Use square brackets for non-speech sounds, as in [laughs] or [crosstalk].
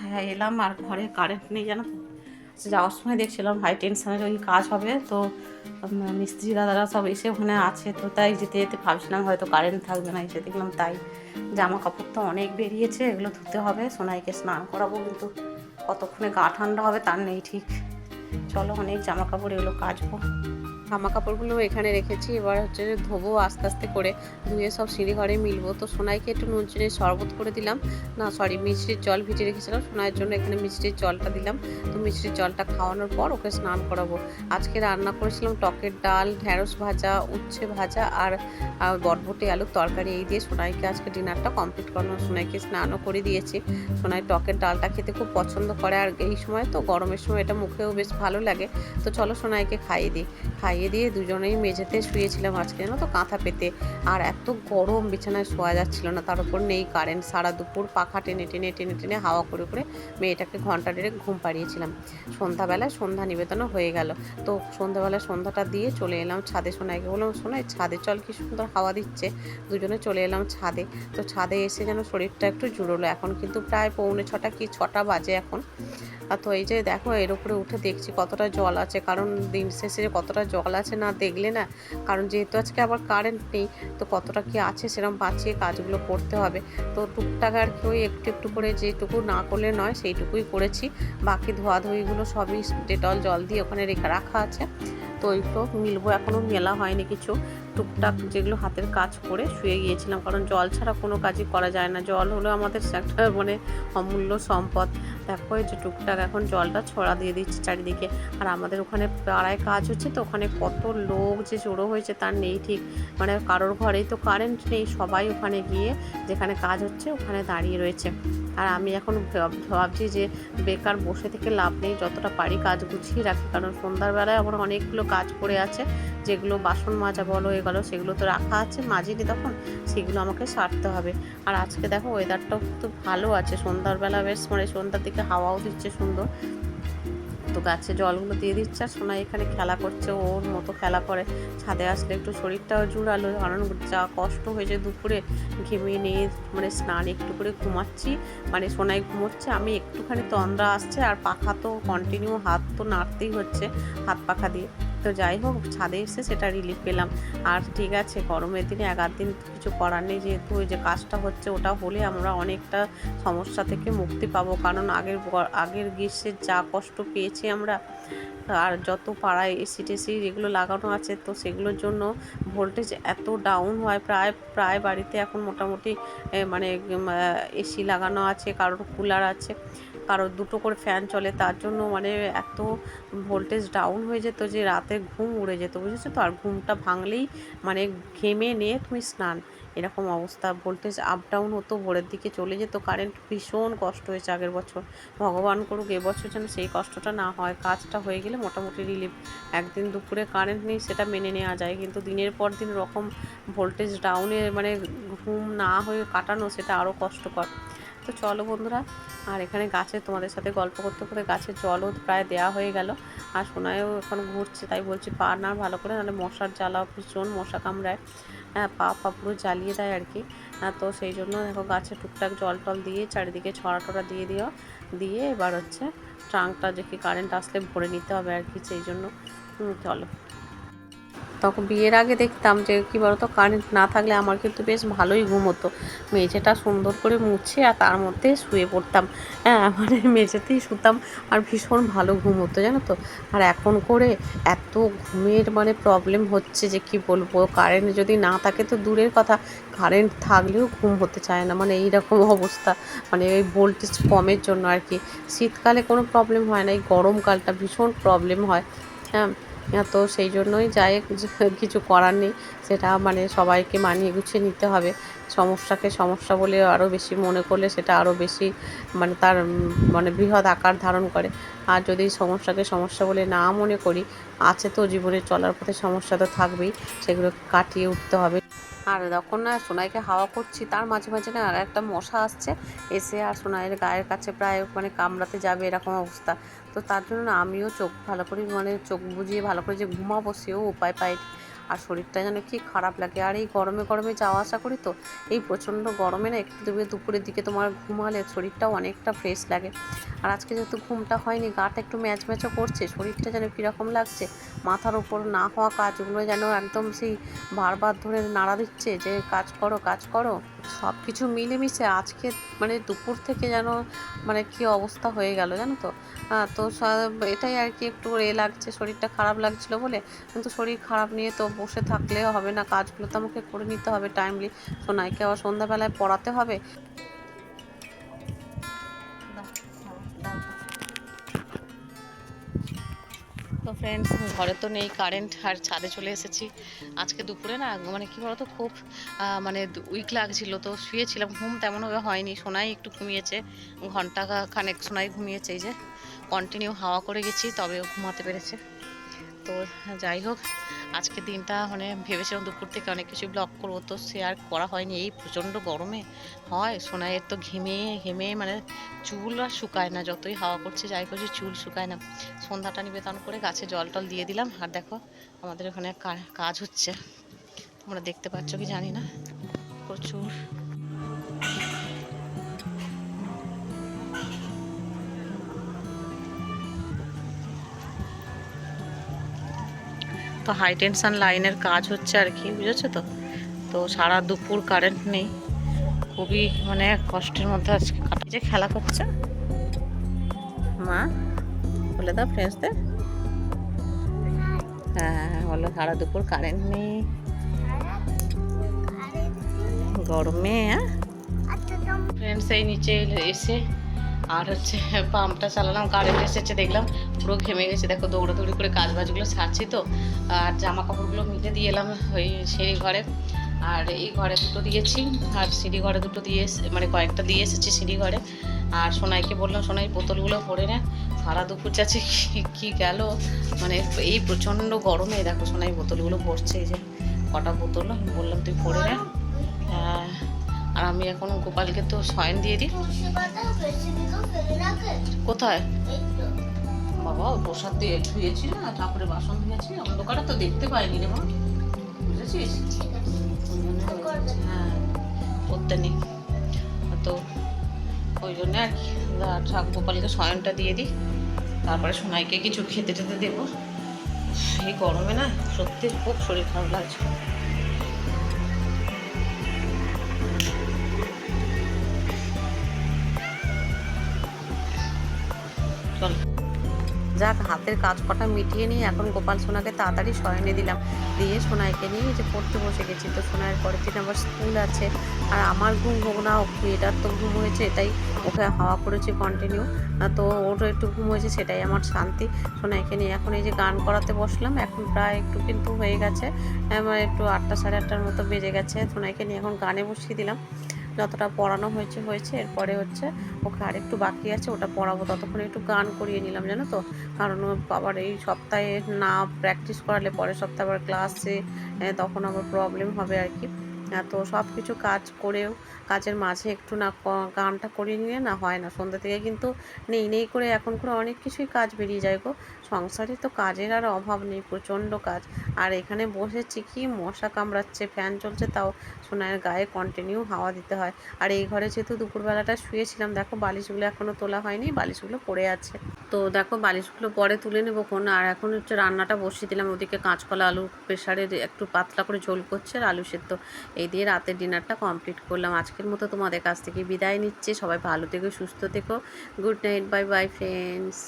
হ্যাঁ এলাম আর ঘরে কারেন্ট নেই জানো আচ্ছা, যাওয়ার সময় দেখছিলাম হাই টেনশনের ওই কাজ হবে তো মিস্ত্রি দাদারা সব এসে ওখানে আছে তো তাই যেতে যেতে ভাবছিলাম হয়তো কারেন্ট থাকবে না এসে দেখলাম তাই। জামা কাপড় তো অনেক বেরিয়েছে এগুলো ধুতে হবে সোনাইকে স্নান করাবো কিন্তু কতক্ষণে গা ঠান্ডা হবে তার নেই ঠিক। চলো অনেক জামা কাপড় এগুলো কাচবো। জামা কাপড়গুলো এখানে রেখেছি। এবার হচ্ছে যে ধোবো আস্তে আস্তে করে ধুয়ে সব সিঁড়ি ঘরে মিলবো। তো সোনাইকে একটু নুন চিনির শরবত করে দিলাম। না সরি মিষ্টির জল ভিজিয়ে রেখেছিলাম। সোনাইয়ের জন্য এখানে মিষ্টির জলটা দিলাম। তো মিষ্টির জলটা খাওয়ানোর পর ওকে স্নান করাবো। আজকে রান্না করেছিলাম টকের ডাল ঢ্যাঁড়স ভাজা, উচ্ছে ভাজা আর বটবটি আলুর তরকারি। এই দিয়ে সোনাইকে আজকে ডিনারটা কমপ্লিট করানো। সোনাইকে স্নানও করে দিয়েছি। সোনাই টকের ডালটা খেতে খুব পছন্দ করে। আর এই সময় তো গরমের সময় এটা মুখেও বেশ ভালো লাগে। তো চলো সোনাইকে খাইয়ে দিই। খাইয়ে দিয়ে দুজনেই মেঝেতে শুয়েছিলাম আজকে জানো তো কাঁথা পেতে। আর এত গরম বিছানায় শোয়া যাচ্ছিল না, তার উপর নেই কারেন্ট সারা দুপুর পাখা টেনে টেনে টেনে টেনে হাওয়া করে করে মেয়েটাকে ঘণ্টা ডেড়ে ঘুম পাড়িয়েছিলাম। সন্ধ্যাবেলায় সন্ধ্যা নিবেদনও হয়ে গেল। তো সন্ধ্যাবেলায় সন্ধ্যাটা দিয়ে চলে এলাম ছাদে। সোনাইকে বললাম শোনাই ছাদে চল, কি সুন্দর হাওয়া দিচ্ছে। দুজনে চলে এলাম ছাদে। তো ছাদে এসে যেন শরীরটা একটু জুড়লো। এখন কিন্তু প্রায় পৌনে ছটা কি ছটা বাজে এখন। তো এই যে দেখো, এর উপরে উঠে দেখছি কতটা জল আছে। কারণ দিন শেষে কতটা জল আছে না দেখলে না? কারণ যেহেতু আজকে আবার কারেন্ট নেই, তো কতটা কি আছে সেরকম বাঁচিয়ে কাজগুলো করতে হবে। তো টুকটাক আর কি ওই একটু একটু করে যেটুকু না করলে নয়, সেইটুকুই করেছি। বাকি ধোয়াধুয়িগুলো সবই ডেটল জল দিয়ে ওখানে রেখে রাখা আছে। তো ওইগুলো মিলবো এখনও মেলা হয়নি কিছু। টুকটাক যেগুলো হাতের কাজ করে শুয়ে গিয়েছিলাম। কারণ জল ছাড়া কোনো কাজই করা যায় না। জল হলো আমাদের একটা মানে অমূল্য সম্পদ। দেখো, এই যে টুকটাক এখন জলটা ছড়া দিয়ে দিচ্ছে চারিদিকে। আর আমাদের ওখানে পাড়ায় কাজ হচ্ছে তো, ওখানে কত লোক যে জড়ো হয়েছে তার নেই ঠিক। মানে কারোর ঘরেই তো কারেন্ট নেই, সবাই ওখানে গিয়ে যেখানে কাজ হচ্ছে ওখানে দাঁড়িয়ে রয়েছে। আর আমি এখন ভাব- ভাবছি যে বেকার বসে থেকে লাভ নেই, যতটা পারি কাজ গুছিয়ে রাখি। কারণ সন্ধ্যার বেলায় আমার অনেকগুলো কাজ পড়ে আছে, যেগুলো বাসন মাজা বলো, এগুলো সেগুলো তো রাখা আছে মাজিনি তখন, সেগুলো আমাকে সারতে হবে। আর আজকে দেখো ওয়েদারটাও কিন্তু ভালো আছে। সন্ধ্যার বেলা বেশ মানে সন্ধ্যার দিকে হাওয়াও দিচ্ছে সুন্দর। তো গাছে জলগুলো দিয়ে দিচ্ছে আর সোনা এখানে খেলা করছে, ওর মতো খেলা করে। ছাদে আসলে একটু শরীরটাও জুড়ালো, কারণ যা কষ্ট হয়েছে দুপুরে ঘেমে নিয়ে মানে স্নান একটু করে ঘুমাচ্ছি। মানে সোনায় ঘুমোচ্ছে, আমি একটুখানি তন্দ্রা আসছে আর পাখা তো কন্টিনিউ হাত তো নাড়তেই হচ্ছে, হাত পাখা দিয়ে। তো যাই হোক, ছাদে এসে সেটা রিলিফ পেলাম। আর ঠিক আছে, গরমের দিনে এক দিন কিছু করার নেই, যেহেতু ওই যে কাজটা হচ্ছে, ওটা হলে আমরা অনেকটা সমস্যা থেকে মুক্তি পাবো। কারণ আগের আগের গ্রীষ্মের যা কষ্ট পেয়েছি আমরা, আর যত পাড়ায় এসি টেসি যেগুলো লাগানো আছে, তো সেগুলোর জন্য ভোল্টেজ এত ডাউন হয়। প্রায় প্রায় বাড়িতে এখন মোটামুটি মানে এসি লাগানো আছে, কারোর কুলার আছে। কারোর দুটো করে ফ্যান চলে, তার জন্য মানে এত ভোল্টেজ ডাউন হয়ে যেত যে রাতে ঘুম উড়ে যেত, বুঝেছ তো? আর ঘুমটা ভাঙলেই মানে ঘেমে নিয়ে তুমি স্নান। এরকম অবস্থা ভোল্টেজ আপ ডাউন হতো, ভোরের দিকে চলে যেত কারেন্ট ভীষণ কষ্ট হয়েছে আগের বছর। ভগবান করুক, এবছর যেন সেই কষ্টটা না হয়, কাজটা হয়ে গেলে মোটামুটি রিলিফ একদিন দুপুরে কারেন্ট নেই, সেটা মেনে নেওয়া যায়, কিন্তু দিনের পর দিন রকম ভোল্টেজ ডাউনে মানে ঘুম না হয়ে কাটানো, সেটা আরও কষ্টকর। তো চলো বন্ধুরা আর এখানে গাছে তোমাদের সাথে গল্প করতে করে গাছের জলও প্রায় দেওয়া হয়ে গেল। আর সোনায়ও এখন ঘুরছে তাই বলছি পা না ভালো করে নাহলে মশার জ্বালাও ভীষণ মশা কামড়ায়। হ্যাঁ পা পা পুরো জ্বালিয়ে দেয় আর কি। হ্যাঁ, তো সেই জন্য দেখো গাছে টুকটাক জল টল দিয়ে চারিদিকে ছড়া টড়া দিয়ে দিও দিয়ে এবার হচ্ছে ট্রাঙ্কটা যে কি কারেন্ট আসলে ভরে নিতে হবে আর কি সেই জন্য। চলো। তখন বিয়ের আগে দেখতাম যে, কী বলতো কারেন্ট না থাকলে আমার কিন্তু বেশ ভালোই ঘুম হতো। মেঝেটা সুন্দর করে মুছে আর তার মধ্যে শুয়ে পড়তাম। হ্যাঁ মানে মেঝেতেই শুতাম আর ভীষণ ভালো ঘুম হতো, জানো তো? আর এখন করে এত ঘুমের মানে প্রবলেম হচ্ছে যে, কি বলব? কারেন্ট যদি না থাকে তো দূরের কথা। কারেন্ট থাকলেও ঘুম হতে চায় না মানে এইরকম [laughs] অবস্থা। মানে ওই ভোল্টেজ কমের জন্য আর কি। শীতকালে কোনো প্রবলেম হয় না, এই গরমকালটা ভীষণ প্রবলেম হয়। হ্যাঁ তো সেই জন্যই যাই কিছু করার নেই, সেটা মানে সবাইকে মানিয়ে গুছিয়ে নিতে হবে। সমস্যাকে সমস্যা বলে আরও বেশি মনে করলে সেটা আরও বেশি মানে তার মানে বৃহৎ আকার ধারণ করে। আর যদি সমস্যাকে সমস্যা বলে না মনে করি, আছে তো জীবনে চলার পথে সমস্যা তো থাকবেই সেগুলো কাটিয়ে উঠতে হবে। আর যখন না, সোনাইকে হাওয়া করছি, তার মাঝে মাঝে না আর একটা মশা আসছে, এসে আর সোনাইয়ের গায়ের কাছে প্রায় মানে কামড়াতে যাবে, এরকম অবস্থা। তো তার জন্য আমিও চোখ ভালো করে মানে চোখ বুজিয়ে ভালো করে যে ঘুমাবো সেও উপায় পাই আর শরীরটা যেন কি খারাপ লাগে। আর এই গরমে গরমে যাওয়া আসা করি তো, এই প্রচণ্ড গরমে না একটু দেবে দুপুরের দিকে তোমার ঘুমালে শরীরটাও অনেকটা ফ্রেশ লাগে। আর আজকে যেহেতু ঘুমটা হয়নি, গাটা একটু ম্যাচ ম্যাচও করছে, শরীরটা যেন কীরকম লাগছে, মাথার ওপর না হওয়া কাজগুলো যেন একদম সেই বারবার ধরে নাড়া দিচ্ছে যে কাজ করো কাজ করো। সব কিছু মিলেমিশে আজকে মানে দুপুর থেকে যেন মানে কি অবস্থা হয়ে গেল জানো তো? তো এটাই আর কি একটু এ লাগছে, শরীরটা খারাপ লাগছিল বলে। কিন্তু শরীর খারাপ নিয়ে তো বসে থাকলে হবে না, কাজগুলো তো আমাকে করে নিতে হবে টাইমলি সোনাইকে আবার সন্ধ্যাবেলায় পড়াতে হবে। তো ফ্রেন্ডস ঘরে তো নেই কারেন্ট আর ছাদে চলে এসেছি। আজকে দুপুরে না মানে কী বলতো, খুব মানে উইক লাগছিল। তো শুয়েছিলাম, ঘুম তেমনভাবে হয়নি, সোনাই একটু ঘুমিয়েছে। ঘণ্টা খানেক সোনাই ঘুমিয়েছে, এই যে কন্টিনিউ হাওয়া করে গেছি তবে ঘুমাতে পেরেছে। তো যাই হোক, আজকে দিনটা মানে ভেবেছিলাম দুপুর থেকে অনেক কিছু ব্লগ করব, তো আর করা হয়নি। এই প্রচণ্ড গরমে। হয় সোনাইয়ের তো ঘেমে ঘেমে মানে চুল আর শুকায় না, যতই হাওয়া করছে, যাই করছে, চুল শুকায় না। সন্ধ্যাটা নিবেদন করে গাছে জল টল দিয়ে দিলাম। আর দেখো, আমাদের ওখানে কাজ হচ্ছে। তোমরা দেখতে পাচ্ছ কি জানি না? প্রচুর হাই টেনশন লাইনের কাজ হচ্ছে আর কি বুঝেছ তো? তো সারা দুপুর কারেন্ট নেই। খুবই মানে কষ্টের মধ্যে আজকে কাটা যে খেলা করছে। মা বলে দাও ফ্রেন্ডসদের হ্যাঁ বলো সারা দুপুর কারেন্ট নেই। গরমে হ্যাঁ? ফ্রেন্ডস এই নিচে এসে আর হচ্ছে পাম্পটা চালালাম কারেন্ট এসেছে দেখলাম, পুরো ঘেমে গেছে। দেখো দৌড়াদৌড়ি করে কাজ বাজগুলো সারছি তো, আর জামা কাপড়গুলো মিলে দিয়ে এলাম ওই সেই ঘরে। আর এই ঘরে দুটো দিয়েছি, আর সিঁড়ি ঘরে দুটো দিয়ে মানে কয়েকটা দিয়ে এসেছি সিঁড়ি ঘরে। আর সোনাইকে বললাম, সোনাই, বোতলগুলো ভরে নে, সারা দুপুর যাচ্ছে কি- গেল? মানে এই প্রচণ্ড গরমে দেখো সোনাই বোতলগুলো ভরছে, এই যে কটা বোতল? বললাম, তুই ভরে নে। আর আমি এখন গোপালকে তো শয়ন দিয়ে দিই। কোথায়? বাবা প্রসাদ দিয়ে ধুয়েছি না, ঠাকুরের বাসন ধুয়েছি অন্ধকারে তো দেখতে পাইনি রে মা। বুঝেছিস। হ্যাঁ নেই। তো ওই জন্য আর কি ঠাকুর গোপালকে শয়নটা দিয়ে দিই। তারপরে সোনাইকে কিছু খেতে টেতে দেবো। এই গরমে না সত্যি খুব শরীর খারাপ লাগছে। যাক, হাতের কাজ কটা মিটিয়ে নিয়ে এখন গোপাল সোনাকে তাড়াতাড়ি শয়নে দিলাম। দিয়ে সোনাইকে নিয়ে যে পড়তে বসে গেছি। তো সোনাইয়ের পরের দিন আবার স্কুল আছে। আর আমার ঘুম হোক না হোক মেয়েটার তো ঘুম হয়েছে, এটাই ওকে হাওয়া করেছি কন্টিনিউ তো ওরও একটু ঘুম হয়েছে, সেটাই আমার শান্তি। সোনাইকে নিয়ে এখন এই যে গান করাতে বসলাম। এখন প্রায় একটু কিন্তু হয়ে গেছে। একটু আটটা সাড়ে আটটার মতো বেজে গেছে। সোনাইকে নিয়ে এখন গানে বসিয়ে দিলাম। যতটা পড়ানো হয়েছে হয়েছে। এরপরে হচ্ছে ওকে আর একটু বাকি আছে, ওটা পড়াবো। ততক্ষণে একটু গান করিয়ে নিলাম, জানো তো? কারণ আবার এই সপ্তাহে না প্র্যাকটিস করালে পরের সপ্তাহে আবার ক্লাসে তখন আবার প্রবলেম হবে আর কি। তো সব কিছু কাজ করেও, কাজের মাঝে একটু না গানটা করিয়ে নিলে না হয় না। সন্ধ্যা থেকে কিন্তু নেই নেই করে এখন করে অনেক কিছুই কাজ বেরিয়ে যায় গো। সংসারে তো কাজের আর অভাব নেই, প্রচণ্ড কাজ। আর এখানে বসেছি কি, মশা কামড়াচ্ছে, ফ্যান চলছে, তাও সোনার গায়ে কন্টিনিউ হাওয়া দিতে হয়। আর এই ঘরে যেহেতু দুপুরবেলাটা শুয়েছিলাম, দেখো বালিশগুলো এখনও তোলা হয়নি, বালিশগুলো পড়ে আছে। তো দেখো বালিশগুলো পরে তুলে নেব কোন আর এখন হচ্ছে রান্নাটা বসিয়ে দিলাম, ওদিকে কাঁচকলা আলু প্রেশারে একটু পাতলা করে ঝোল করছে, আর আলু সেদ্ধ। এই দিয়ে রাতের ডিনারটা কমপ্লিট করলাম। আজকের মতো তোমাদের কাছ থেকে বিদায় নিচ্ছে। সবাই ভালো থেকো, সুস্থ থেকো। Good night, bye bye friends